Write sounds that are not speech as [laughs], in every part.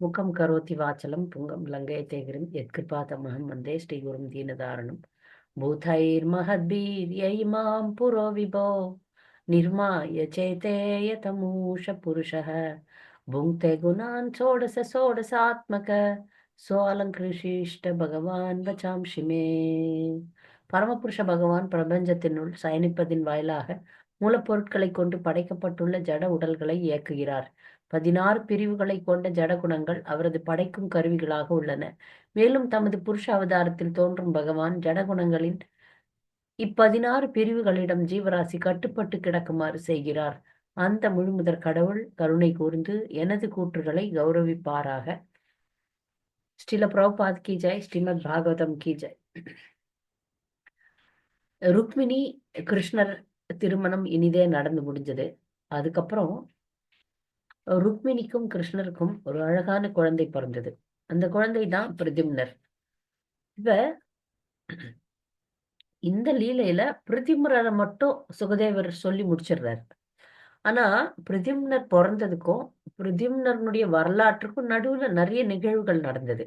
முகம் கரோதி வாச்சலம் புங்கம் லங்கயத்தை எத்கிருபாதமகம் வந்தே ஸ்ரீகுரும் தீனதாரணம். பூதைர்மஹத்பீர்யை மாம் புரோ விபோ நிர்மாய சேத்தேய தமூஷ புருஷः புங்க்தே குணான் சோடச சோடசாத்மக சோலங்கிருஷிஷ்ட பகவான் வச்சாம்ஷி மே. பரமபுருஷ பகவான் பிரபஞ்சத்தினுள் சயனிப்பதின் வாயிலாக மூலப்பொருட்களை கொண்டு படைக்கப்பட்டுள்ள ஜட உடல்களை இயக்குகிறார். பதினாறு பிரிவுகளை கொண்ட ஜடகுணங்கள் அவரது படைக்கும் கருவிகளாக உள்ளன. மேலும் தமது புருஷ அவதாரத்தில் தோன்றும் பகவான் ஜடகுணங்களின் இப்பதினாறு பிரிவுகளிடம் ஜீவராசி கட்டுப்பட்டு கிடக்குமாறு செய்கிறார். அந்த முழுமுதற் கடவுள் கருணை கூர்ந்து எனது கூற்றுகளை கௌரவிப்பாராக. ஸ்ரீல பிரபாத் கி ஜெய் ஸ்ரீமத் பாகவதம் கி ஜெய். ருக்மிணி கிருஷ்ணர் திருமணம் இனிதே நடந்து முடிஞ்சது. அதுக்கப்புறம் ருக்மிணிக்கும் கிருஷ்ணருக்கும் ஒரு அழகான குழந்தை பிறந்தது. அந்த குழந்தை தான் பிரதிம்னர். இப்ப இந்த லீலையில பிரதிமரரை மட்டும் சுகதேவர் சொல்லி முடிச்சிடுறாரு. ஆனா பிரதிம்னர் பிறந்ததுக்கும் பிரதிம்னருடைய வரலாற்றுக்கும் நடுவுல நிறைய நிகழ்வுகள் நடந்தது.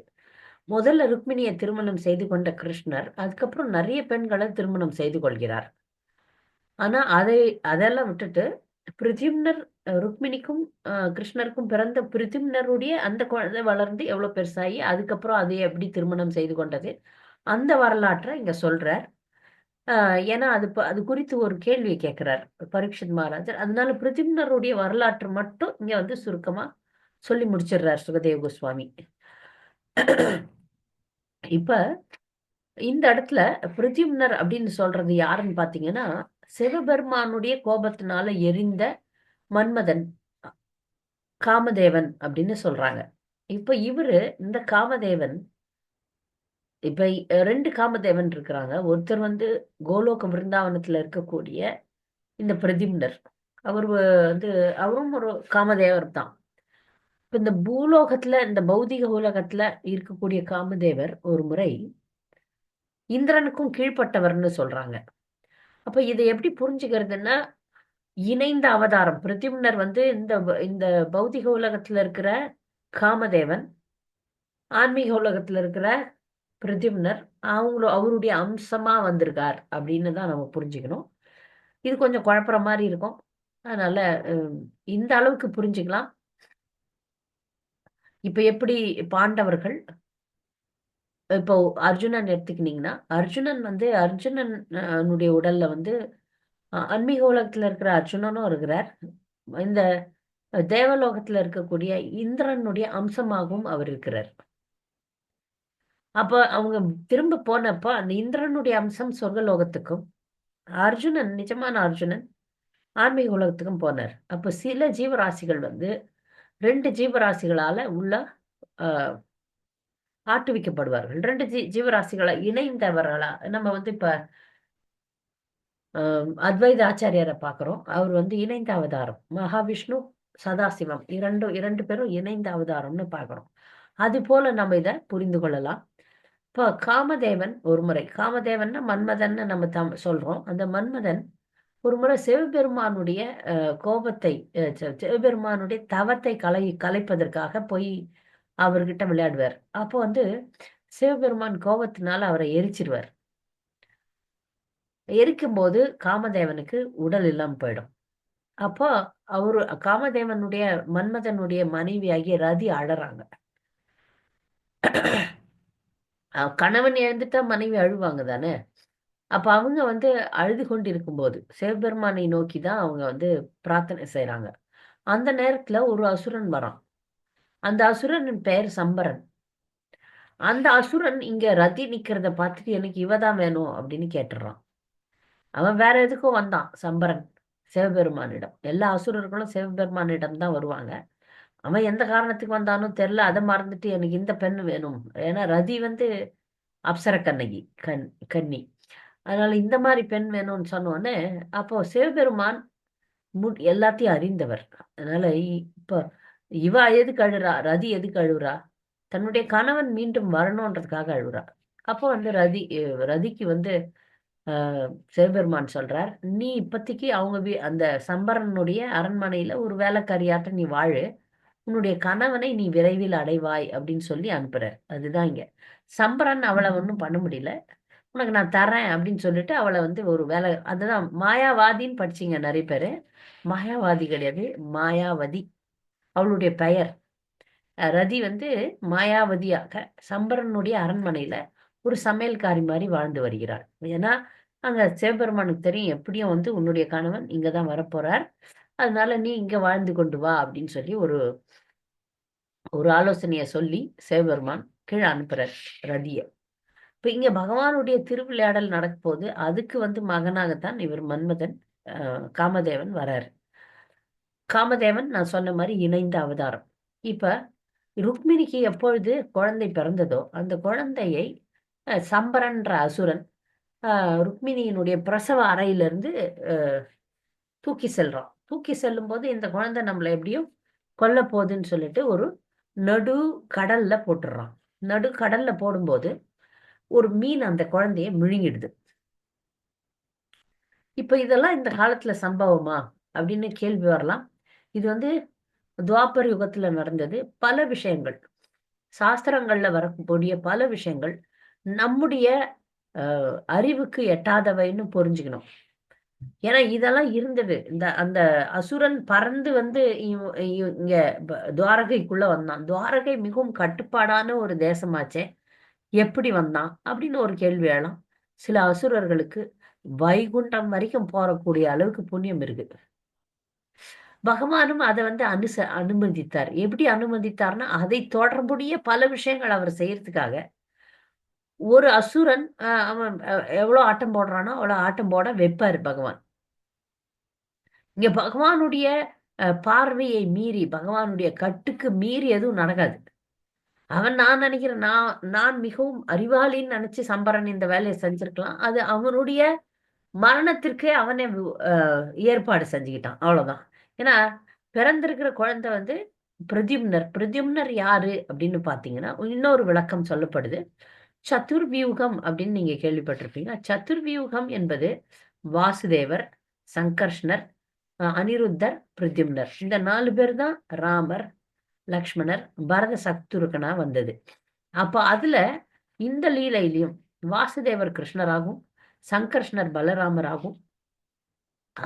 முதல்ல ருக்மிணியை திருமணம் செய்து கொண்ட கிருஷ்ணர் அதுக்கப்புறம் நிறைய பெண்களை திருமணம் செய்து கொள்கிறார். ஆனா அதை அதெல்லாம் விட்டுட்டு பிரதிம்னர் ருக்மிணிக்கும் கிருஷ்ணருக்கும் பிறந்த பிரதிம்னருடைய அந்த குழந்தை வளர்ந்து எவ்வளவு பெருசாகி அதுக்கப்புறம் அதை எப்படி திருமணம் செய்து கொண்டது? அந்த வரலாற்றை இங்க சொல்றார். ஏன்னா அது அது குறித்து ஒரு கேள்வியை கேட்கிறார் பரீட்சித் மகாராஜர். அதனால பிரதிம்னருடைய வரலாற்று மட்டும் இங்க வந்து சுருக்கமா சொல்லி முடிச்சிடுறார் சுகதேவ கோஸ்வாமி. இப்ப இந்த இடத்துல பிரதிம்னர் அப்படின்னு சொல்றது யாருன்னு பாத்தீங்கன்னா சிவபெருமானுடைய கோபத்தினால எரிந்த மன்மதன் காமதேவன் அப்படின்னு சொல்றாங்க. இப்ப இவரு இந்த காமதேவன் இப்ப ரெண்டு காமதேவன் இருக்கிறாங்க. ஒருத்தர் வந்து கோலோக பிருந்தாவனத்துல இருக்கக்கூடிய இந்த பிரதிம்னர். அவர் வந்து அவரும் ஒரு காமதேவர் தான். இப்ப இந்த பூலோகத்துல இந்த பௌதிக உலகத்துல இருக்கக்கூடிய காமதேவர் ஒரு முறை இந்திரனுக்கும் கீழ்ப்பட்டவர்னு சொல்றாங்க. அப்ப இதை எப்படி புரிஞ்சுக்கிறதுன்னா இணைந்த அவதாரம். பிரத்யும்னர் வந்து இந்த இந்த பௌதிக உலகத்துல இருக்கிற காமதேவன் ஆன்மீக உலகத்துல இருக்கிற பிரத்யும்னர் அவங்களோ அவருடைய அம்சமா வந்திருக்கார் அப்படின்னு தான் நம்ம புரிஞ்சுக்கணும். இது கொஞ்சம் குழப்புற மாதிரி இருக்கும். அதனால இந்த அளவுக்கு புரிஞ்சுக்கலாம். இப்ப எப்படி பாண்டவர்கள் இப்போ அர்ஜுனன் எடுத்துக்கினீங்கன்னா அர்ஜுனன் வந்து அர்ஜுனனுடைய உடல்ல வந்து ஆன்மீக உலகத்துல இருக்கிற அர்ஜுனனும் இருக்கிறார். இந்த தேவலோகத்துல இருக்கக்கூடிய இந்திரனுடைய அம்சமாகவும் அவர் இருக்கிறார். அப்ப அவங்க திரும்ப போனப்ப அந்த இந்திரனுடைய அம்சம் சொர்க்கலோகத்துக்கும் அர்ஜுனன் நிஜமான அர்ஜுனன் ஆன்மீக உலகத்துக்கும் போனார். அப்ப சில ஜீவராசிகள் வந்து ரெண்டு ஜீவராசிகளால உள்ள ஆட்டுவிக்கப்படுவார்கள். ரெண்டு ஜீ ஜீவராசிகளை இணைந்தவர்களா? நம்ம வந்து இப்ப அத்வைத ஆச்சாரியரை பார்க்குறோம். அவர் வந்து இணைந்த அவதாரம். மகாவிஷ்ணு சதாசிவம். இரண்டு இரண்டு பேரும் இணைந்த அவதாரம்னு பார்க்குறோம். அது போல நம்ம இதை புரிந்து கொள்ளலாம். இப்போ காமதேவன் ஒரு முறை. காமதேவன்னா மன்மதன்னு நம்ம தம் சொல்றோம். அந்த மன்மதன் ஒரு முறை சிவபெருமானுடைய கோபத்தை சிவபெருமானுடைய தவத்தை கலை கலைப்பதற்காக போய் அவர்கிட்ட விளையாடுவார். அப்போ வந்து சிவபெருமான் கோபத்தினால அவரை எரிச்சிருவார். எரிக்கும் போது காமதேவனுக்கு உடல் இல்லாம போயிடும். அப்போ அவரு காமதேவனுடைய மன்மதனுடைய மனைவியாகிய ரதி அழறாங்க. கணவன் இழந்துட்டா மனைவி அழுவாங்க தானே? அப்ப அவங்க வந்து அழுது கொண்டு இருக்கும்போது சிவபெருமானை நோக்கி தான் அவங்க வந்து பிரார்த்தனை செய்யறாங்க அந்த நேரத்துல ஒரு அசுரன் வரான். அந்த அசுரனின் பெயர் சம்பரன். அந்த அசுரன் இங்க ரதி நிக்கிறத பார்த்துட்டு எனக்கு இவதான் வேணும் அப்படின்னு கேட்டுறான். அவன் வேற எதுக்கும் வந்தான் சம்பரன் சிவபெருமானிடம். எல்லா அசுரர்களும் சிவபெருமானிடம் தான் வருவாங்க. அவன் எந்த காரணத்துக்கு வந்தானும் தெரில அதை மறந்துட்டு எனக்கு இந்த பெண் வேணும். ஏன்னா ரதி வந்து அப்சர கண்ணகி கண் கன்னி. அதனால இந்த மாதிரி பெண் வேணும்னு சொன்னோடனே அப்போ சிவபெருமான் மு எல்லாத்தையும் அறிந்தவர். அதனால இப்போ இவ எதுக்கு அழுறா ரதி எதுக்கு அழுகுறா தன்னுடைய கணவன் மீண்டும் வரணுன்றதுக்காக அழுகுறா அப்போ வந்து ரதி ரதிக்கு வந்து சிவபெருமான் சொல்றார் நீ இப்போதைக்கு அவங்க வீ அந்த சம்பரனுடைய அரண்மனையில ஒரு வேலைக்காரியாட்ட நீ வாழு. உன்னுடைய கணவனை நீ விரைவில் அடைவாய் அப்படின்னு சொல்லி அனுப்புறார். அதுதான் இங்க. சம்பரன் அவளை ஒன்றும் பண்ண முடியல. உனக்கு நான் தரேன் அப்படின்னு சொல்லிட்டு அவளை வந்து ஒரு வேலை அதுதான் மாயாவாதின்னு படிச்சீங்க நிறைய பேர். மாயாவாதி கிடையாது மாயாவதி. அவளுடைய பெயர். ரதி வந்து மாயாவதியாக சம்பரனுடைய அரண்மனையில ஒரு சமையல்காரி மாதிரி வாழ்ந்து வருகிறாள். ஏன்னா அங்க சிவபெருமானுக்கு தெரியும் எப்படியும் வந்து உன்னுடைய கணவன் இங்க தான் வரப்போறார். அதனால நீ இங்க வாழ்ந்து கொண்டு வா அப்படின்னு சொல்லி ஒரு ஒரு ஆலோசனையை சொல்லி சிவபெருமான் கீழே அனுப்புறார் ரதிய. இப்ப இங்க பகவானுடைய திருவிளையாடல் நடக்கும் போது அதுக்கு வந்து மகனாகத்தான் இவர் மன்மதன் காமதேவன் வராரு. காமதேவன் நான் சொன்ன மாதிரி இணைந்த அவதாரம். இப்ப ருக்மிணிக்கு எப்பொழுது குழந்தை பிறந்ததோ அந்த குழந்தையை சம்பரன்ற அசுரன் ருக்மிணியினுடைய பிரசவ அறையிலிருந்து தூக்கி செல்றான். தூக்கி செல்லும் போது இந்த குழந்தை நம்மளை எப்படியும் கொல்ல போகுதுன்னு சொல்லிட்டு ஒரு நடு கடல்ல போட்டுடுறான் நடு கடல்ல போடும்போது ஒரு மீன் அந்த குழந்தைய விழுங்கிடுது இப்ப இதெல்லாம் இந்த காலத்துல சம்பவமா? அப்படின்னு கேள்வி வரலாம். இது வந்து துவாபர் யுகத்துல நடந்தது. பல விஷயங்கள். சாஸ்திரங்கள்ல வரக்கூடிய பல விஷயங்கள் நம்முடைய அஹ், அறிவுக்கு எட்டாதவைன்னு புரிஞ்சுக்கணும். ஏன்னா இதெல்லாம் இருந்தது. இந்த அந்த அசுரன் பறந்து வந்து இங்க துவாரகைக்குள்ள வந்தான். துவாரகை மிகவும் கட்டுப்பாடான ஒரு தேசமாச்சே. எப்படி வந்தான்? அப்படின்னு ஒரு கேள்வி எழலாம். சில அசுரர்களுக்கு வைகுண்டம் வரைக்கும் போறக்கூடிய அளவுக்கு புண்ணியம் இருக்கு. பகவானும் அதை வந்து அனுச அனுமதித்தார். எப்படி அனுமதித்தார்னா அதை தொடர்புடைய பல விஷயங்கள் அவர் செய்யறதுக்காக. ஒரு அசுரன் அஹ், அவன் எவ்வளோ எவ்வளவு ஆட்டம் போடுறானோ அவ்வளவு ஆட்டம் போட வைப்பாரு பகவான். இங்க பகவானுடைய அஹ், பார்வையை மீறி பகவானுடைய கட்டுக்கு மீறி எதுவும் நடக்காது. அவன் நான் நினைக்கிறேன் நான் நான் மிகவும் அறிவாளின்னு நினைச்சு சம்பரன் இந்த வேலையை செஞ்சிருக்கலாம். அது அவனுடைய மரணத்திற்கே அவனே ஏற்பாடு செஞ்சுக்கிட்டான். அவ்வளவுதான். ஏன்னா பிறந்திருக்கிற குழந்தை வந்து பிரதியும்னர் பிரதியும்னர் யாரு அப்படின்னு பாத்தீங்கன்னா இன்னொரு விளக்கம் சொல்லப்படுது. சதுர்வியூகம் அப்படின்னு நீங்க கேள்விப்பட்டிருப்பீங்க. சதுர்வியூகம் என்பது வாசுதேவர் சங்கர்ஷ்ணர் அனிருத்தர் பிரத்யும்னர் இந்த நாலு பேர் தான் ராமர் லக்ஷ்மணர் பரத சத்துருக்கனா வந்தது. அப்ப அதுல இந்த லீலையிலையும் வாசுதேவர் கிருஷ்ணராகவும் சங்கர்ஷ்ணர் பலராமராகவும்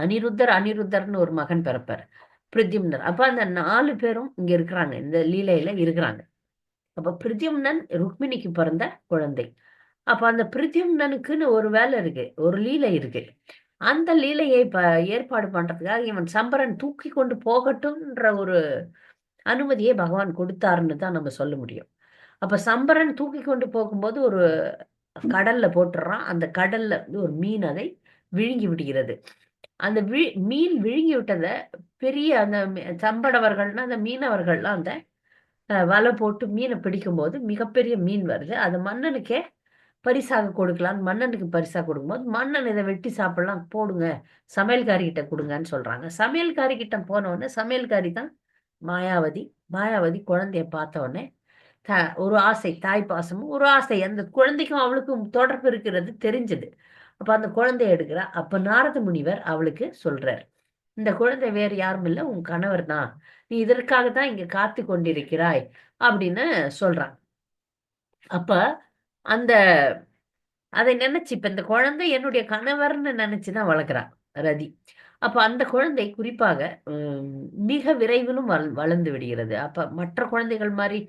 அனிருத்தர் அனிருத்தர்னு ஒரு மகன் பிறப்பார் பிரித்யும்னர். அப்ப அந்த நாலு பேரும் இங்க இருக்கிறாங்க இந்த லீலையில இருக்கிறாங்க. அப்ப பிரித்யும்னன் ருக்மிணிக்கு பிறந்த குழந்தை. அப்ப அந்த பிரித்யும்னனுக்குன்னு ஒரு வேலை இருக்கு ஒரு லீலை இருக்கு. அந்த லீலையை ப ஏற்பாடு பண்றதுக்காக இவன் சம்பரன் தூக்கி கொண்டு போகட்டும்ன்ற ஒரு அனுமதியை பகவான் கொடுத்தாருன்னு தான் நம்ம சொல்ல முடியும். அப்ப சம்பரன் தூக்கி கொண்டு போகும்போது ஒரு கடல்ல போட்டுறான் அந்த கடல்ல வந்து ஒரு மீன் அதை விழுங்கி விடுகிறது. அந்த வி மீன் விழுங்கி விட்டதை பெரிய அந்த சம்படவர்கள்னா அந்த மீனவர்கள்லாம் அந்த வலை போட்டு மீனை பிடிக்கும்போது மிகப்பெரிய மீன் வருது. அது மன்னனுக்கே பரிசாக கொடுக்கலான்னு மன்னனுக்கு பரிசாக கொடுக்கும்போது மன்னன் இதை வெட்டி சாப்பிடலாம் போடுங்க சமையல்காரி கிட்ட கொடுங்கன்னு சொல்றாங்க. சமையல்காரி கிட்ட போன சமையல்காரி தான் மாயாவதி. மாயாவதி குழந்தைய பார்த்த உடனே த ஒரு ஆசை தாய் பாசமும் ஒரு ஆசை. அந்த குழந்தைக்கும் அவளுக்கும் தொடர்பு இருக்கிறது தெரிஞ்சது. அப்ப அந்த குழந்தைய எடுக்கிறா அப்ப நாரத முனிவர் அவளுக்கு சொல்றார். இந்த குழந்தை வேறு யாரும் இல்லை உன் கணவர் தான். நீ இதற்காக தான் இங்க காத்து கொண்டிருக்கிறாய் அப்படின்னு சொல்றான். அப்ப அந்த அதை நினைச்சு இப்ப இந்த குழந்தை என்னுடைய கணவர்னு நினைச்சுதான் வளர்க்குறா ரதி. அப்ப அந்த குழந்தை குறிப்பாக மிக விரைவிலும் வள வளர்ந்து விடுகிறது. அப்ப மற்ற குழந்தைகள் மாதிரி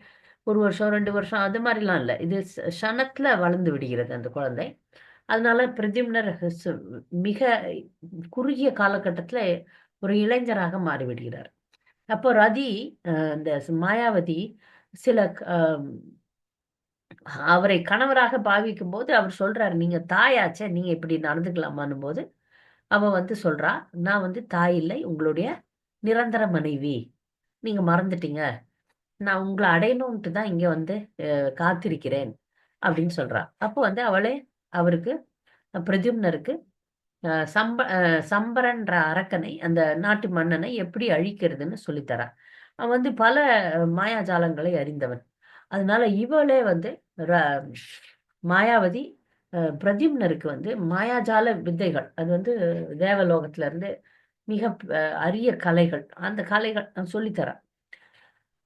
ஒரு வருஷம் ரெண்டு வருஷம் அது மாதிரிலாம் இல்லை. இது சனத்துல வளர்ந்து விடுகிறது அந்த குழந்தை. அதனால பிரதிம்னர் மிக குறுகிய காலகட்டத்துல ஒரு இளைஞராக மாறிவிடுகிறார். அப்போ ரதி இந்த மாயாவதி சில அவரை கணவராக பாவிக்கும் போது அவர் சொல்றாரு நீங்க தாயாச்சே நீங்க இப்படி நடந்துக்கலாமான்னும் போது அவ வந்து சொல்றா நான் வந்து தாய் இல்லை உங்களுடைய நிரந்தர மனைவி. நீங்க மறந்துட்டீங்க. நான் உங்களை அடையணும்ட்டு தான் இங்க வந்து காத்திருக்கிறேன். அப்படின்னு சொல்றா. அப்போ வந்து அவளே அவருக்கு பிரதும்னருக்கு சம்ப சம்பரன்ற அரக்கனை அந்த நாட்டு மன்னனை எப்படி அழிக்கிறதுன்னு சொல்லித்தரான் அவன் வந்து பல மாயாஜாலங்களை அறிந்தவன். அதனால இவளே வந்து மாயாவதி பிரதிம்னருக்கு வந்து மாயாஜால வித்தைகள் அது வந்து தேவலோகத்துல இருந்து மிக அரிய கலைகள் அந்த கலைகள் சொல்லித்தரா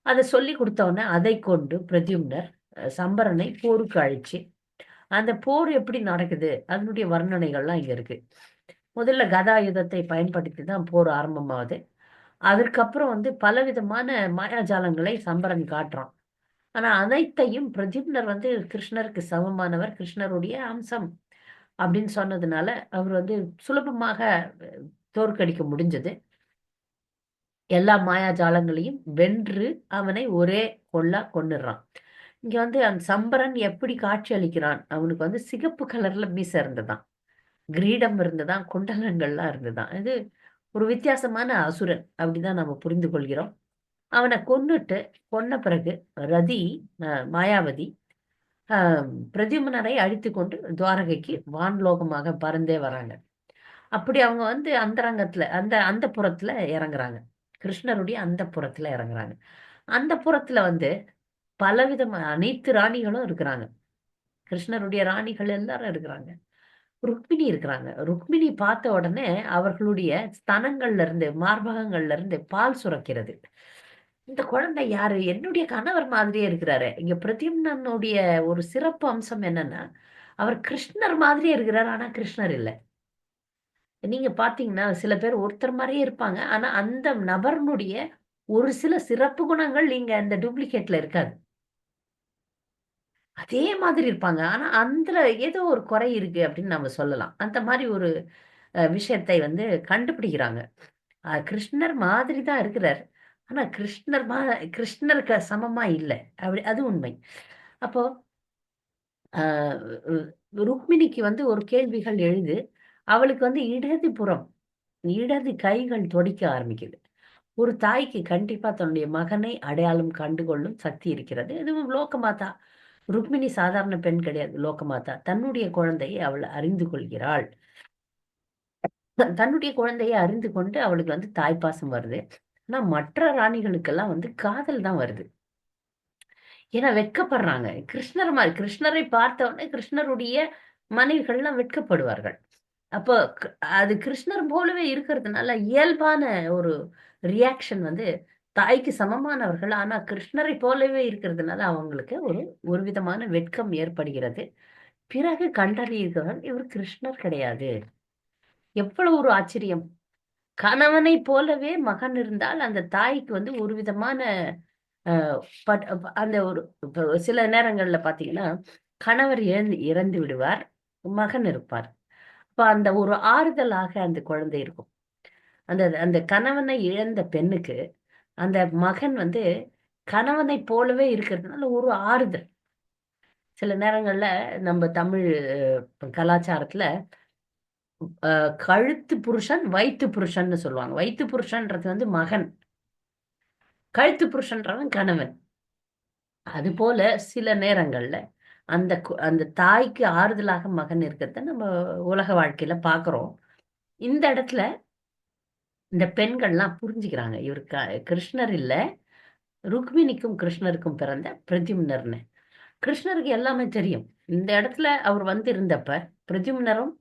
அதை சொல்லி கொடுத்தவொடனே அதை கொண்டு பிரதியும்னர் சம்பரனை போருக்கு அழிச்சு அந்த போர் எப்படி நடக்குது? அதனுடைய வர்ணனைகள்லாம் இங்க இருக்கு. முதல்ல கதாயுதத்தை பயன்படுத்தி தான் போர் ஆரம்பமாகுது. அதற்கப்புறம் வந்து பலவிதமான மாயாஜாலங்களை சம்பரன் காட்டுறான். ஆனா அனைத்தையும் பிரதிப்னர் வந்து கிருஷ்ணருக்கு சமமானவர் கிருஷ்ணருடைய அம்சம் அப்படின்னு சொன்னதுனால அவர் வந்து சுலபமாக தோற்கடிக்க முடிஞ்சது. எல்லா மாயாஜாலங்களையும் வென்று அவனை ஒரே கொல்லா கொன்னுடுறான். இங்க வந்து அந்த சம்பரன் எப்படி காட்சி அளிக்கிறான்? அவனுக்கு வந்து சிகப்பு கலர்ல மீசை இருந்ததான் கிரீடம் இருந்ததான் குண்டலங்கள்லாம் இருந்ததான் இது ஒரு வித்தியாசமான அசுரன் அப்படிதான் நம்ம புரிந்து கொள்கிறோம். அவனை கொன்னுட்டு கொன்ன பிறகு ரதி மாயாவதி பிரதிமனரை அழித்து கொண்டு துவாரகைக்கு வான்லோகமாக பறந்தே வராங்க. அப்படி அவங்க வந்து அந்தரங்கத்துல அந்த அந்த புறத்துல இறங்குறாங்க. கிருஷ்ணருடைய அந்த புறத்துல இறங்குறாங்க. அந்த புறத்துல வந்து பலவிதமான அனைத்து ராணிகளும் இருக்கிறாங்க. கிருஷ்ணருடைய ராணிகள் எல்லாரும் இருக்கிறாங்க. ருக்மிணி இருக்கிறாங்க. ருக்மிணி பார்த்த உடனே அவர்களுடைய ஸ்தனங்கள்ல இருந்து மார்பகங்கள்ல இருந்து பால் சுரக்கிறது. இந்த குழந்தை யாரு? என்னுடைய கணவர் மாதிரியே இருக்கிறாரு. இங்க பிரத்யும்னனுடைய ஒரு சிறப்பு அம்சம் என்னன்னா அவர் கிருஷ்ணர் மாதிரியே இருக்கிறார் ஆனா கிருஷ்ணர் இல்லை. நீங்க பாத்தீங்கன்னா சில பேர் ஒருத்தர் மாதிரியே இருப்பாங்க. ஆனா அந்த நபர்னுடைய ஒரு சில சிறப்பு குணங்கள் நீங்க அந்த டூப்ளிகேட்ல இருக்காது. அதே மாதிரி இருப்பாங்க. ஆனா அந்த ஏதோ ஒரு குறை இருக்கு அப்படின்னு நம்ம சொல்லலாம். அந்த மாதிரி ஒரு அஹ், விஷயத்தை வந்து கண்டுபிடிக்கிறாங்க. அஹ், கிருஷ்ணர் மாதிரி தான் இருக்கிறார். ஆனா கிருஷ்ணர் மா கிருஷ்ணருக்கு சமமா இல்லை. அப்படி அது உண்மை. அப்போ ஆஹ் ருக்மிணிக்கு வந்து ஒரு கேள்விகள் எழுது அவளுக்கு வந்து இடது புறம் இடது கைகள் துடிக்க ஆரம்பிக்குது. ஒரு தாய்க்கு கண்டிப்பா தன்னுடைய மகனை அடையாளம் கண்டுகொள்ளும் சக்தி இருக்கிறது. இதுவும் லோகமாதா ருக்மிணி சாதாரண பெண் கிடையாது லோகமாதா தன்னுடைய குழந்தையை அவள் அறிந்து கொள்கிறாள். தன்னுடைய குழந்தையை அறிந்து கொண்டு அவளுக்கு வந்து தாய்ப்பாசம் வருது. ஆனா மற்ற ராணிகளுக்கெல்லாம் வந்து காதல் தான் வருது. ஏன்னா வெட்கப்படுறாங்க. கிருஷ்ணர் மாதிரி கிருஷ்ணரை பார்த்த உடனே கிருஷ்ணருடைய மனைவிகள்லாம் வெட்கப்படுவார்கள். அப்போ அது கிருஷ்ணர் போலவே இருக்கிறதுனால இயல்பான ஒரு ரியாக்ஷன் வந்து தாய்க்கு சமமானவர்கள். ஆனா கிருஷ்ணரை போலவே இருக்கிறதுனால அவங்களுக்கு ஒரு ஒரு விதமான வெட்கம் ஏற்படுகிறது. பிறகு கண்டறிகிறார்கள் இவர் கிருஷ்ணர் கிடையாது. எவ்வளவு ஒரு ஆச்சரியம். கணவனை போலவே மகன் இருந்தால் அந்த தாய்க்கு வந்து ஒரு விதமான பட்- அந்த ஒரு சில நேரங்கள்ல பாத்தீங்கன்னா கணவர் இழந்து இறந்து விடுவார் மகன் இருப்பார். அப்ப அந்த ஒரு ஆறுதலாக அந்த குழந்தை இருக்கும். அந்த அந்த கணவனை இழந்த பெண்ணுக்கு அந்த மகன் வந்து கணவனை போலவே இருக்கிறதுனால ஒரு ஆறுதல். சில நேரங்கள்ல நம்ம தமிழ் கலாச்சாரத்தில் கலாச்சாரத்துல கழுத்து புருஷன் வயிற்று புருஷன்னு சொல்லுவாங்க. வயிற்று புருஷன்றது வந்து மகன். கழுத்து புருஷன்றவன் கணவன். அது போல சில நேரங்கள்ல அந்த கு- அந்த தாய்க்கு ஆறுதலாக மகன் இருக்கிறத நம்ம உலக வாழ்க்கையில பாக்குறோம். இந்த இடத்துல இந்த பெண்கள்லாம் புரிஞ்சுக்கிறாங்க. இவர் க- கிருஷ்ணர் இல்லை. ருக்மிணிக்கும் கிருஷ்ணருக்கும் பிறந்த பிரத்யும்னர்னு கிருஷ்ணருக்கு எல்லாமே தெரியும். இந்த இடத்துல அவர் வந்து இருந்தப்ப பிரத்யும்னரும்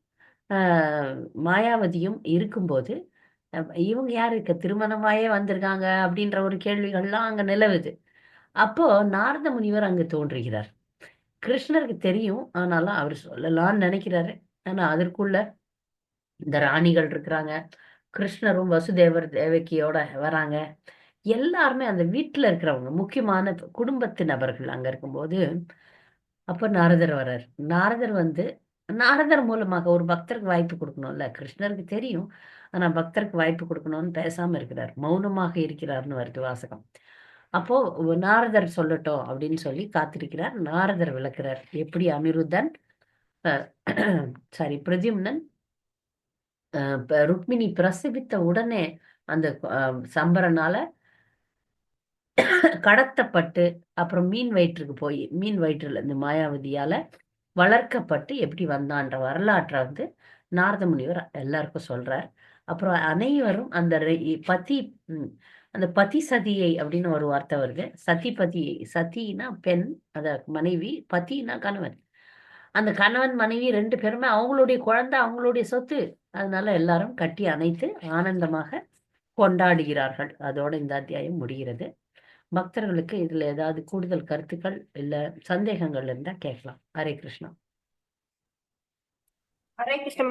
ஆஹ், மாயாவதியும் இருக்கும்போது இவங்க யாருக்கு திருமணமாயே வந்திருக்காங்க அப்படின்ற ஒரு கேள்விகள்லாம் அங்க நிலவுது. அப்போ நாரத முனிவர் அங்கு தோன்றுகிறார். கிருஷ்ணருக்கு தெரியும். ஆனாலும் அவர் சொல்லலாம்னு நினைக்கிறாரு. ஆனா அதற்குள்ள இந்த ராணிகள் இருக்கிறாங்க. கிருஷ்ணரும் வசுதேவர் தேவகியோட வராங்க. எல்லாருமே அந்த வீட்டில் இருக்கிறவங்க முக்கியமான குடும்பத்து நபர்கள் அங்கே இருக்கும்போது அப்போ நாரதர் வர்றார். நாரதர் வந்து நாரதர் மூலமாக ஒரு பக்தருக்கு வாய்ப்பு கொடுக்கணும்ல. கிருஷ்ணருக்கு தெரியும். ஆனால் பக்தருக்கு வாய்ப்பு கொடுக்கணும்னு பேசாமல் இருக்கிறார். மௌனமாக இருக்கிறார்னு வருது வாசகம். அப்போ நாரதர் சொல்லட்டும் அப்படின்னு சொல்லி காத்திருக்கிறார். நாரதர் விளக்குறார். எப்படி அனிருத்தன் சாரி [clears throat] பிரதியும்னன் ருக்மிணி பிரசவித்த உடனே அந்த சம்பரனால கடத்தப்பட்டு அப்புறம் மீன் வயிற்றுக்கு போய் மீன் வயிற்றுல இந்த மாயாவதியால வளர்க்கப்பட்டு எப்படி வந்தான்ற வரலாற்றை வந்து நாரத முனிவர் எல்லாருக்கும் சொல்றார். அப்புறம் அனைவரும் அந்த பதி அந்த பதி சதியை அப்படின்னு ஒரு வார்த்தை வருது. சதி பதியை சதினா பெண் அத மனைவி பதினா கணவன். அந்த கணவன் மனைவி ரெண்டு பேருமே அவங்களுடைய குழந்தை அவங்களுடைய சொத்து. அதனால எல்லாரும் கட்டி அணைத்து ஆனந்தமாக கொண்டாடுகிறார்கள். அதோட இந்த அத்தியாயம் முடிகிறது. பக்தர்களுக்கு இதுல ஏதாவது கூடுதல் கருத்துக்கள் இல்ல சந்தேகங்கள் இருந்தா கேட்கலாம். ஹரே கிருஷ்ணா. ஹரே கிருஷ்ண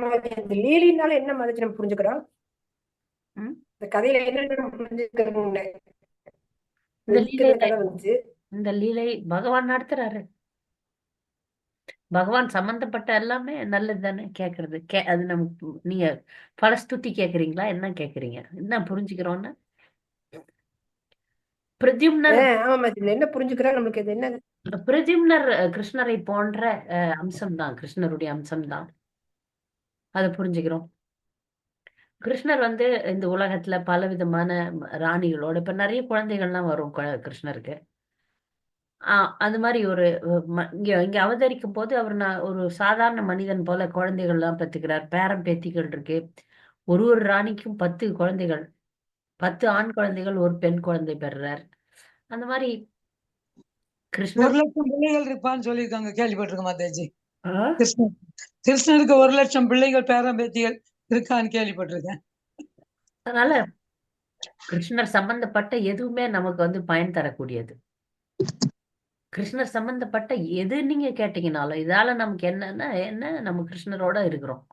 லீலினால என்ன மாதிரி நம்ம புரிஞ்சுக்கிறோம்? இந்த கதையில என்ன புரிஞ்சுக்கிறோம் இந்த லீலை பகவான் நடத்துறாரு. பகவான் சம்பந்தப்பட்ட எல்லாமே நல்லது தானே கேக்குறது. கே அது நமக்கு நீங்க பலஸ்துதி கேக்குறீங்களா? என்ன கேக்குறீங்க? என்ன புரிஞ்சுக்கிறோம்னா பிரத்யும்னர் என்ன புரிஞ்சுக்கிறோம் நம்மளுக்கு இது என்ன பிரத்யும்னர் கிருஷ்ணரை போன்ற அஹ், அம்சம்தான். கிருஷ்ணருடைய அம்சம்தான். அதை புரிஞ்சுக்கிறோம். கிருஷ்ணர் வந்து இந்த உலகத்துல பலவிதமான ராணிகளோட இப்ப நிறைய குழந்தைகள்லாம் வரும் கிருஷ்ணருக்கு. ஆஹ் அது மாதிரி ஒரு ம- இங்க இங்க அவதரிக்கும் போது அவர் நான் ஒரு சாதாரண மனிதன் போல குழந்தைகள்லாம் பெத்துக்கிறார். பேரன் பேத்திகள் இருக்கு. ஒரு ஒரு ராணிக்கும் பத்து குழந்தைகள். பத்து ஆண் குழந்தைகள் ஒரு பெண் குழந்தை பெறுறார். அந்த மாதிரி ஒரு கிருஷ்ணர் லட்சம் பிள்ளைகள் இருப்பான்னு சொல்லியிருக்காங்க. கேள்விப்பட்டிருக்க மாதாஜி ஆஹ் கிருஷ்ணன் கிருஷ்ணருக்கு ஒரு லட்சம் பிள்ளைகள் பேரன் பேத்திகள் இருக்கான்னு கேள்விப்பட்டிருக்கேன். அதனால கிருஷ்ணர் சம்பந்தப்பட்ட எதுவுமே நமக்கு வந்து பயன் தரக்கூடியது. கிருஷ்ணர் சம்பந்தப்பட்ட எது நீங்க கேட்டீங்கனாலும் இதால நமக்கு என்னன்னா என்ன? நம்ம கிருஷ்ணரோட இருக்கிறோம்.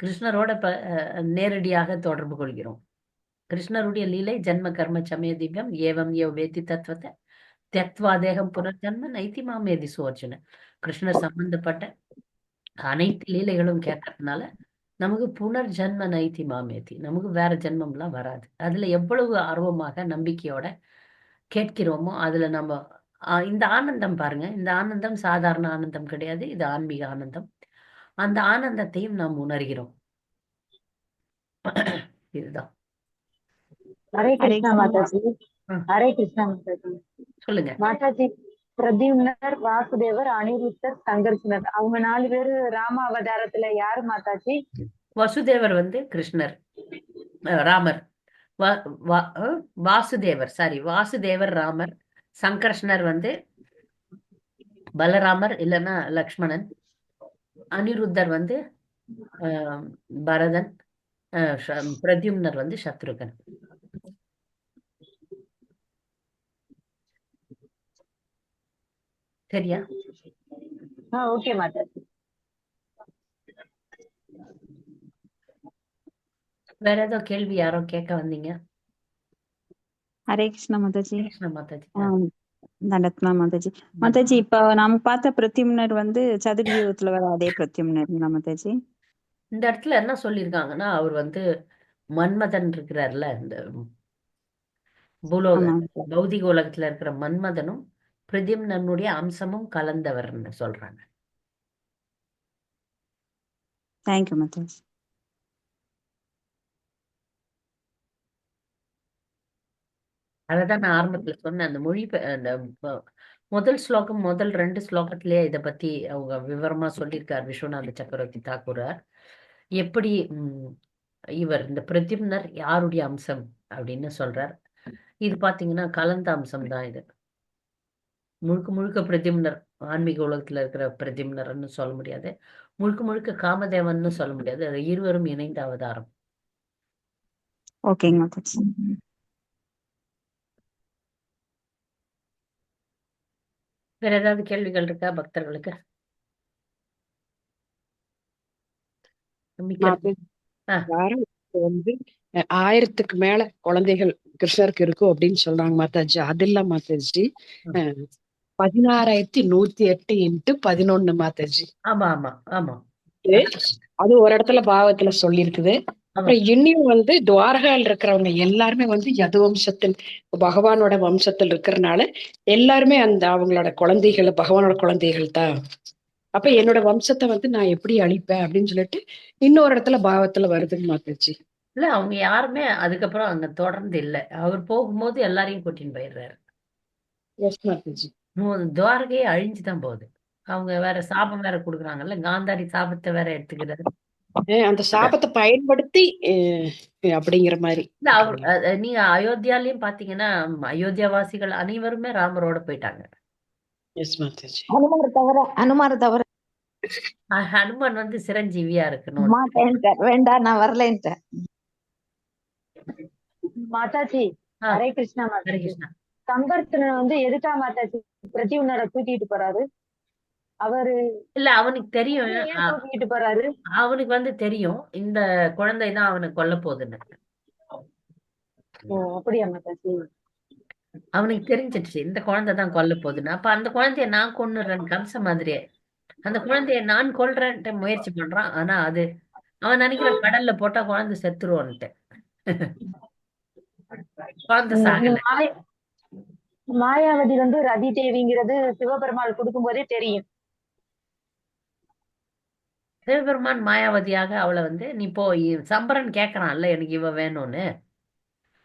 கிருஷ்ணரோட ப அஹ் நேரடியாக தொடர்பு கொள்கிறோம். கிருஷ்ணருடைய லீலை ஜென்ம கர்ம சமய திவ்யம் ஏவம் ஏ வேத்தி தத்துவத்தை தத்வாதேகம் தேகம் புனர்ஜன்ம நைத்தி மாமேதி சுவர்ஜுன. கிருஷ்ணர் சம்பந்தப்பட்ட அனைத்து லீலைகளும் கேட்கறதுனால நமக்கு புனர்ஜன்ம நைத்தி மாமேதி நமக்கு வேற ஜென்மம்லாம் வராது. அதுல எவ்வளவு ஆர்வமாக நம்பிக்கையோட கேட்கிறோமோ அதுல நம்ம ஆஹ் இந்த ஆனந்தம் பாருங்க. இந்த ஆனந்தம் சாதாரண ஆனந்தம் கிடையாது. இது ஆன்மீக ஆனந்தம். அந்த ஆனந்தத்தையும் நாம் உணர்கிறோம். இதுதான். ஹரே கிருஷ்ணா. மாதாஜி. ஹரே கிருஷ்ணா மாதாஜி. சொல்லுங்க. மாதாஜி பிரத்யும்னர் வாசுதேவர் அனிருத்தர் சங்கர்ஷனர். அவங்க நாலு பேரு ராம அவதாரத்துல யாரு மாதாஜி? வசுதேவர் வந்து கிருஷ்ணர். ராமர். வாசுதேவர். சாரி வாசுதேவர் ராமர். சங்கர்ஷ்ணர் வந்து பலராமர் இல்லைன்னா லக்ஷ்மணன் அனிருத்தர் வந்து பரதன் பிரத்யும்னர் வந்து சத்ருகன். சரியா? ஓகே மாதாஜி வேற ஏதோ கேள்வி யாரோ கேட்க வந்தீங்க? ஹரே கிருஷ்ணா மாதாஜி. கிருஷ்ண மாதாஜி. ஆம், தண்டத்மா மாதாஜி. மாதாஜி இப்ப நாம பார்த்த பிரத்யும்னர் வந்து சதுர்யுகத்துல வர அதே பிரத்யும்னர் மாதாஜி? இந்த இடத்துல என்ன சொல்லியிருக்காங்கன்னா அவர் வந்து மன்மதன் இருக்கிறார்ல இந்த பூலோக ஆமா. பௌதிக உலகத்துல இருக்கிற மன்மதனும் பிரத்யும்னனுடைய அம்சமும் கலந்தவர்னு சொல்றாங்க. Thank you Mataji. அததான் நான் ஆரம்பத்துல சொன்னேன் அந்த மொழி பெ- அந்த முதல் ஸ்லோகம் முதல் ரெண்டு ஸ்லோகத்திலேயே இதை பத்தி அவங்க விவரமா சொல்லியிருக்கார் விஸ்வநாத சக்கரவர்த்தி தாக்கூரார் எப்படி இவர் இந்த பிரத்யும்னர் யாருடைய அம்சம் அப்படின்னு சொல்றார். இது பாத்தீங்கன்னா கலந்த அம்சம் தான் இது. முழுக்க முழுக்க பிரத்யும்னர் ஆன்மீக உலகத்துல இருக்கிற பிரத்யும்னர்னு சொல்ல முடியாது. முழுக்க முழுக்க காமதேவன் சொல்ல முடியாது. அது இருவரும் இணைந்த அவதாரம். ஓகேங்க வேற ஏதாவது கேள்விகள் இருக்கா பக்தர்களுக்கு? வந்து ஆயிரத்துக்கு மேல குழந்தைகள் கிருஷ்ணருக்கு இருக்கும் அப்படின்னு சொல்றாங்க மாதாஜி. அது இல்ல மாதாஜி. பதினாறாயிரத்தி நூத்தி எட்டு இன்ட்டு பதினொன்னு மாதாஜி. ஆமா ஆமா ஆமா. அது ஒரு இடத்துல பாவத்துல சொல்லியிருக்குது அப்புறம் இன்னும் வந்து துவாரகால இருக்கிறவங்க எல்லாருமே வந்து யது வம்சத்தில் பகவானோட வம்சத்தில் இருக்கிறனால எல்லாருமே அந்த அவங்களோட குழந்தைகள் பகவானோட குழந்தைகள் தான். அப்ப என்னோட வம்சத்தை வந்து நான் எப்படி அழிப்பேன் அப்படின்னு சொல்லிட்டு இன்னொரு இடத்துல பாவத்துல வருதுங்க மாதாஜி இல்ல அவங்க யாருமே அதுக்கப்புறம் அங்க தொடர்ந்து இல்ல. அவர் போகும்போது எல்லாரையும் கூட்டின்னு போயிடுறாரு. துவாரகையே அழிஞ்சுதான் போகுது. அவங்க வேற சாபம் வேற கொடுக்குறாங்கல்ல காந்தாரி சாபத்தை வேற எடுத்துக்கிறாரு. அந்த சாபத்தை பயன்படுத்தி அப்படிங்கிற மாதிரி. நீங்க அயோத்தியாலயும் பாத்தீங்கன்னா அயோத்தியாவாசிகள் அனைவருமே ராமரோட போயிட்டாங்க. எஸ் மாதாஜி ஹனுமார் தவிர ஹனுமார் தவிர. ஹனுமான் வந்து சிரஞ்சீவியா இருக்கணும். வேண்டாம் நான் வரலைன்ட்டேன். மாதாஜி. ஹரே கிருஷ்ணா ஹரே மாதாஜி கிருஷ்ணா. சம்பர்த்தனை வந்து எதுக்கா மாத்தாச்சு பிரதியுன்னரை தூக்கிட்டு போறாரு? அவரு இல்ல அவனுக்கு தெரியும். தூக்கிட்டு போறாரு? அவனுக்கு வந்து தெரியும். இந்த குழந்தை தான் அவனை கொல்ல போகுதுன்னு. ஓ அப்படியா மாதாஜி அவனுக்கு தெரிஞ்சிடுச்சு. இந்த குழந்தை தான் கொல்ல போகுதுன்னு. அப்ப அந்த குழந்தைய நான் கொன்னுடுறேன் கம்ச மாதிரியே. அந்த குழந்தைய நான் கொல்றேன்ட்டு முயற்சி பண்றான். ஆனா அது அவன் நினைக்கிற கடல்ல போட்டா குழந்தை செத்துருவான்ட்டு. குழந்தை சாகல. மாய மாயாவதி வந்து ரதி தேவிங்கிறது சிவபெருமாள் கொடுக்கும்போதே தெரியும். சிவபெருமான் மாயாவதியாக அவளை வந்து நீ போ சம்பரன் கேக்குறான்ல எனக்கு இவ வேணும்னு.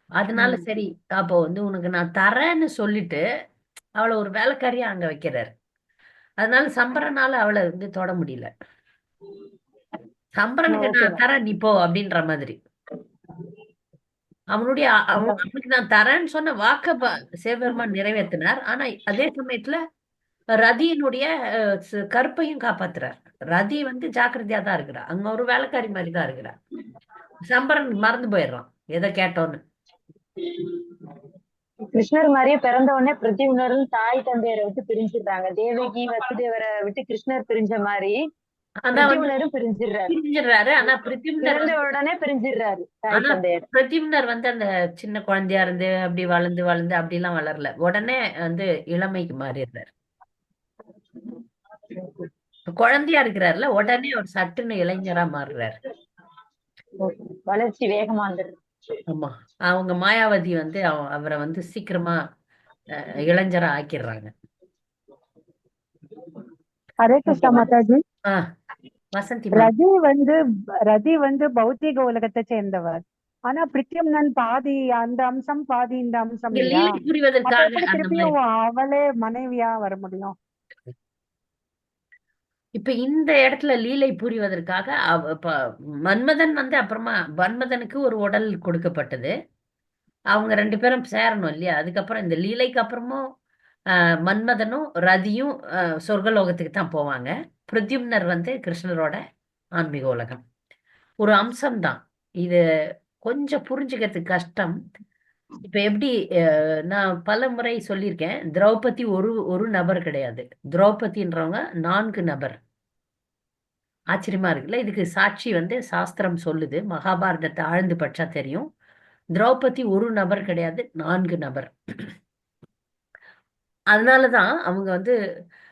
அதனால. சரி அப்போ வந்து உனக்கு நான் தரேன்னு சொல்லிட்டு அவளை ஒரு வேலைக்காரியா அங்க வைக்கிறாரு. அதனால சம்பரனால அவளை வந்து தொட முடியல. சம்பரனுக்கு நான் தரேன் நீ போ அப்படின்ற மாதிரி. அவனுடைய அவனுக்கு நான் தரேன்னு சொன்ன வாக்க சிவபெருமான் நிறைவேற்றினார் ஆனா அதே சமயத்துல ரதியினுடைய கற்பையும் காப்பாத்துறார். ரதி வந்து ஜாக்கிரதையா தான் இருக்கிறா. அங்க ஒரு வேலைக்காரி மாதிரி தான் இருக்கிறா. சம்பரன் மறந்து போயிடுறான். எதை கேட்டோன்னு. கிருஷ்ணர் மாதிரியே பிறந்த உடனே பிரதியுன்னரும் தாய் தந்தையரை விட்டு பிரிஞ்சிடுறாங்க. தேவகி வசுதேவரை விட்டு கிருஷ்ணர் பிரிஞ்ச மாதிரி பிரிஞ்சிடுறாரு. ஆனா பிறந்த வந்து உடனே பிரிஞ்சிடுறாரு தாய் ஆனா தந்தையர். பிரதிம்னர் வந்து அந்த சின்ன குழந்தையா இருந்து அப்படி வளர்ந்து வளர்ந்து அப்படிலாம் வளரல. உடனே வந்து இளமைக்கு மாறிடுறாரு. குழந்தையா இருக்கிறாருல உடனே ஒரு சட்டுன்னு இளைஞரா மாறுறாரு. வளர்ச்சி வேகமா ஆமா. அவங்க மாயாவதி வந்து அவ- அவரை வந்து சீக்கிரமா இளைஞரா ஆக்கிடுறாங்க. ஹரே கிருஷ்ணா மாதாஜி. ஆஹ் வசந்தி மேம். ரதி வந்து ரதி வந்து பௌத்திக உலகத்தை சேர்ந்தவர். ஆனா பிரித்யம்னன் பாதி அந்த அம்சம் பாதி இந்த அம்சம் அவளே மனைவியா வர முடியும். இப்ப இந்த இடத்துல லீலை புரிவதற்காக அவ இப்ப மன்மதன் வந்து அப்புறமா மன்மதனுக்கு ஒரு உடல் கொடுக்கப்பட்டது. அவங்க ரெண்டு பேரும் சேரணும் இல்லையா? அதுக்கப்புறம் இந்த லீலைக்கு அப்புறமும் ஆஹ், மன்மதனும் ரதியும் ஆஹ், சொர்க்கலோகத்துக்கு தான் போவாங்க. பிரத்யும்னர் வந்து கிருஷ்ணரோட ஆன்மீக உலகம். ஒரு அம்சம்தான். இது கொஞ்சம் புரிஞ்சுக்கிறதுக்கு கஷ்டம். இப்ப எப்படி அஹ், நான் பல முறை சொல்லியிருக்கேன். திரௌபதி ஒரு ஒரு நபர் கிடையாது. திரௌபதின்றவங்க நான்கு நபர். ஆச்சரியமா இருக்குல்ல? இதுக்கு சாட்சி வந்து சாஸ்திரம் சொல்லுது. மகாபாரதத்தை ஆழ்ந்து பட்சா தெரியும். திரௌபதி ஒரு நபர் கிடையாது நான்கு நபர். அதனாலதான் அவங்க வந்து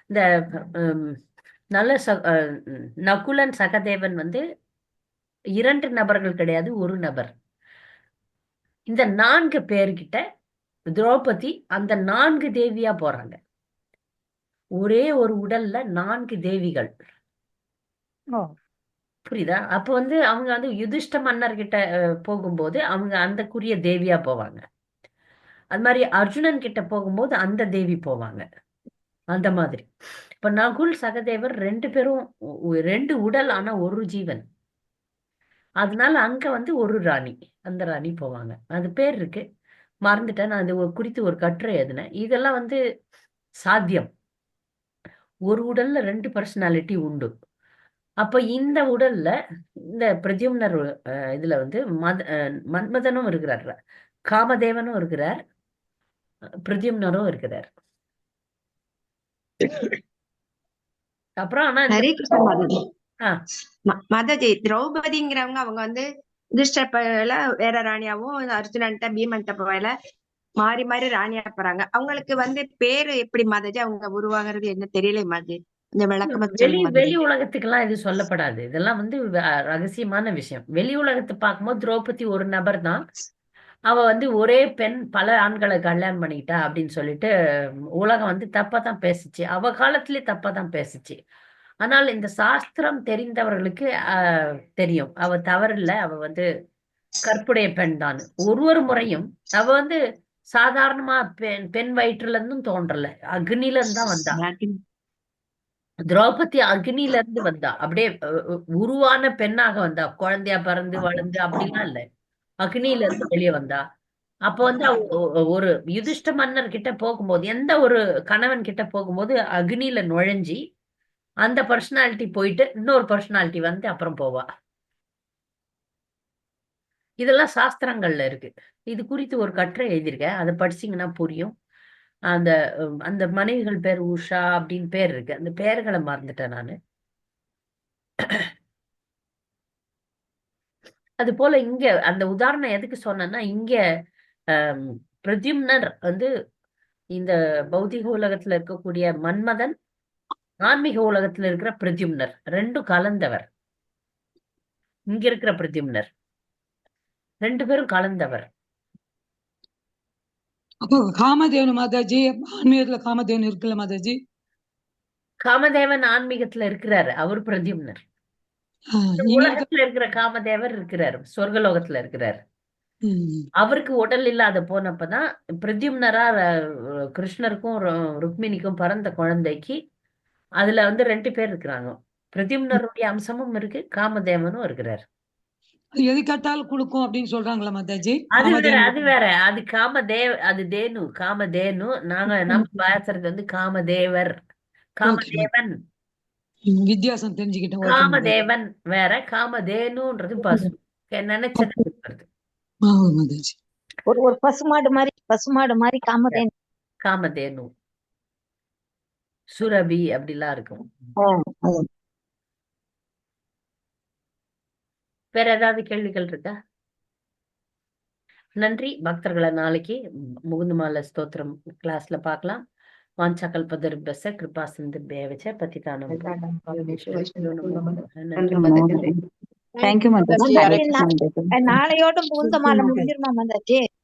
இந்த ஹம், நல்ல ச அஹ், நகுலன் சகதேவன் வந்து இரண்டு நபர்கள் கிடையாது ஒரு நபர். இந்த நான்கு பேர்கிட்ட திரௌபதி அந்த நான்கு தேவியா போறாங்க. ஒரே ஒரு உடல்ல நான்கு தேவிகள். புரியுதா? அப்ப வந்து அவங்க வந்து யுதிஷ்ட மன்னர்கிட்ட அஹ், போகும்போது அவங்க அந்தக்குரிய தேவியா போவாங்க. அது மாதிரி அர்ஜுனன் கிட்ட போகும்போது அந்த தேவி போவாங்க. அந்த மாதிரி. இப்ப நகுல் சகதேவர் ரெண்டு பேரும் ரெண்டு உடல் ஆனா ஒரு ஜீவன். அதனால அங்க வந்து ஒரு ராணி அந்த ராணி போவாங்க. அது பேர் இருக்கு. மறந்துட்டேன். நான் அது ஒரு- குறித்து ஒரு கட்டுரை எழுதினேன். இதெல்லாம் வந்து சாத்தியம். ஒரு உடல்ல ரெண்டு பர்சனாலிட்டி உண்டு. அப்ப இந்த உடல்ல இந்த பிரத்யும்னர் அஹ், இதுல வந்து மத அஹ், மன்மதனும் இருக்கிறார். காமதேவனும் இருக்கிறார். பிரத்யும்னரும் இருக்கிறார். [laughs] அப்புறம் ஆனா மாதாஜி திரௌபதிங்கிறவங்க அவங்க வந்து யுதிஷ்டர் போல வேற ராணியாவும் அர்ஜுனன்ட்ட பீமன்ட்ட போல மாறி மாறி ராணியா போறாங்க. அவங்களுக்கு வந்து பேரு எப்படி மாதாஜி? அவங்க உருவாகிறது என்ன தெரியல மாதாஜி? வெளி வெளி உலகத்துக்கெல்லாம் இது சொல்லப்படாது. இதெல்லாம் வந்து ரகசியமான விஷயம். வெளி உலகத்தை பார்க்கும்போது திரௌபதி ஒரு நபர் தான். அவ வந்து ஒரே பெண் பல ஆண்களை கல்யாணம் பண்ணிக்கிட்டா அப்படின்னு சொல்லிட்டு உலகம் வந்து தப்பா தான் பேசுச்சு. அவ காலத்திலே தப்பா தான் பேசுச்சு. ஆனால் இந்த சாஸ்திரம் தெரிந்தவர்களுக்கு தெரியும். அவ தவறில்ல. அவ வந்து கற்புடைய பெண் தான். ஒரு ஒரு முறையும் அவ வந்து சாதாரணமா பெண் பெண் வயிற்றுல இருந்தும் தோன்றல. அக்னில இருந்து வந்தா. திரௌபதி அக்னில இருந்து வந்தா. அப்படியே உருவான பெண்ணாக வந்தா. குழந்தையா பிறந்து வளர்ந்து அப்படிலாம் இல்ல. அக்னியில இருந்து வெளியே வந்தா. அப்ப வந்து ஒரு யுதிஷ்ட மன்னர் கிட்ட போகும்போது எந்த ஒரு கணவன் கிட்ட போகும்போது அக்னியில நுழைஞ்சி அந்த பர்சனாலிட்டி போயிட்டு இன்னொரு பர்சனாலிட்டி வந்து அப்புறம் போவா. இதெல்லாம் சாஸ்திரங்கள்ல இருக்கு. இது குறித்து ஒரு கட்டுரை எழுதியிருக்கேன். அதை படிச்சீங்கன்னா புரியும். அந்த அந்த மனைவிகள் பேர் உஷா அப்படின்னு பேர் இருக்கு. அந்த பேர்களை மறந்துட்டேன் நானு. அது போல இங்க அந்த உதாரணம் எதுக்கு சொன்னேன்னா இங்க பிரத்யும்னர் வந்து இந்த பௌதிக உலகத்துல இருக்கக்கூடிய மன்மதன் ஆன்மீக உலகத்துல இருக்கிற பிரத்யும்னர் ரெண்டும் கலந்தவர். இங்க இருக்கிற பிரத்யும்னர் ரெண்டு பேரும் கலந்தவர். அப்போ காமதேவன் மாதாஜி ஆன்மீகத்துல காமதேவன் இருக்குல்ல மாதாஜி? காமதேவன் ஆன்மீகத்துல இருக்கிறாரு அவர் பிரத்யும்னர் உலகத்துல இருக்கிற காமதேவர் இருக்கிறாரு சொர்க்கலோகத்துல இருக்கிறாரு. அவருக்கு உடல் இல்லாத போனப்பதான் பிரத்யும்னரா கிருஷ்ணருக்கும் ருக்மிணிக்கும் பிறந்த குழந்தைக்கு அதுல வந்து ரெண்டு பேர் இருக்கிறாங்க. பிரத்யும்னருடைய அம்சமும் இருக்கு காமதேவனும் இருக்கிறார். அது எது கேட்டாலும் கொடுக்கும் அப்படின்னு சொல்றாங்களா மாதாஜி? அது வேற காமதேவன் அது வேற. அது காமதேவ அது தேனு காமதேனு. நாங்க நம்ம பேசுறது வந்து காமதேவர். காமதேவன். வித்தியாசம் மாதாஜி காமதேவன் வேற காமதேனுன்றது பசு. நினைச்சது ஒரு ஒரு பசுமாடு மாதிரி பசுமாடு மாதிரி காமதேன். காமதேனு. சுரபி அப்படிலாம் இருக்கும். வேற ஏதாவது கேள்விகள் இருக்கா? நன்றி. பக்தர்களை நாளைக்கு முகுந்தமால ஸ்தோத்திரம் கிளாஸ்ல பார்க்கலாம். வாஞ்சாக்கல்பதர்பச கிருபா சிந்து பேவச்ச பத்திதானம் நன்றி மாதாஜி தேங்க்யூ மாதாஜி மாதாஜி, நா- நாளையோட